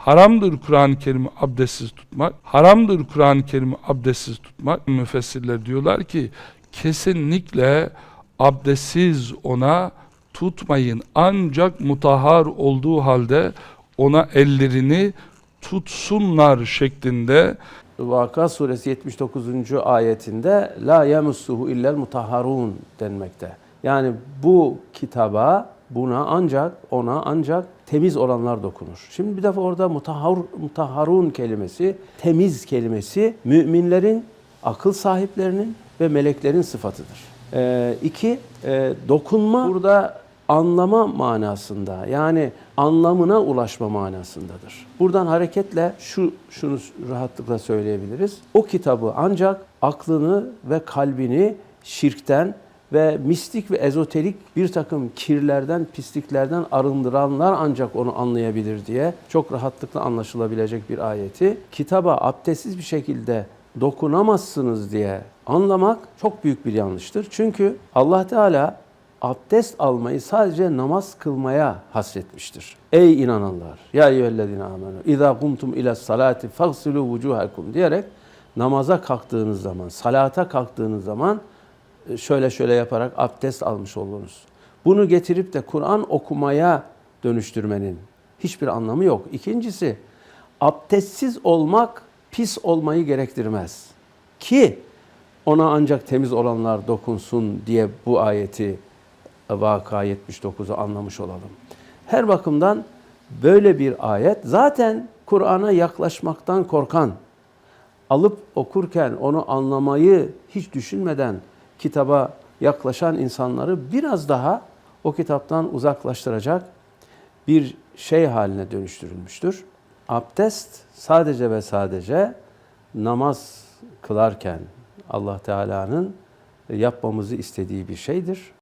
Haramdır Kur'an-ı Kerim'i abdestsiz tutmak. Haramdır Kur'an-ı Kerim'i abdestsiz tutmak. Müfessirler diyorlar ki kesinlikle abdestsiz ona tutmayın. Ancak mutahhar olduğu halde ona ellerini tutsunlar şeklinde Vaka suresi 79. ayetinde la yemussuhu illel mutahharun denmekte. Yani bu kitaba buna ancak ona ancak temiz olanlar dokunur. Şimdi bir defa orada mutahhar, mutahharun kelimesi, temiz kelimesi müminlerin, akıl sahiplerinin ve meleklerin sıfatıdır. Ee, iki, e, dokunma burada anlama manasında yani anlamına ulaşma manasındadır. Buradan hareketle şu şunu rahatlıkla söyleyebiliriz. O kitabı ancak aklını ve kalbini şirkten ve mistik ve ezoterik bir takım kirlerden, pisliklerden arındıranlar ancak onu anlayabilir diye çok rahatlıkla anlaşılabilecek bir ayeti kitaba abdestsiz bir şekilde dokunamazsınız diye anlamak çok büyük bir yanlıştır. Çünkü Allah Teala abdest almayı sadece namaz kılmaya hasretmiştir. Ey inananlar! Ya eyyühellezine amenu! İzâ kumtum ila salati fagsilû vucuhakum diyerek namaza kalktığınız zaman, salata kalktığınız zaman şöyle şöyle yaparak abdest almış olursunuz. Bunu getirip de Kur'an okumaya dönüştürmenin hiçbir anlamı yok. İkincisi, abdestsiz olmak pis olmayı gerektirmez. Ki ona ancak temiz olanlar dokunsun diye bu ayeti Vaka 79'u anlamış olalım. Her bakımdan böyle bir ayet zaten Kur'an'a yaklaşmaktan korkan, alıp okurken onu anlamayı hiç düşünmeden kitaba yaklaşan insanları biraz daha o kitaptan uzaklaştıracak bir şey haline dönüştürülmüştür. Abdest sadece ve sadece namaz kılarken Allah Teala'nın yapmamızı istediği bir şeydir.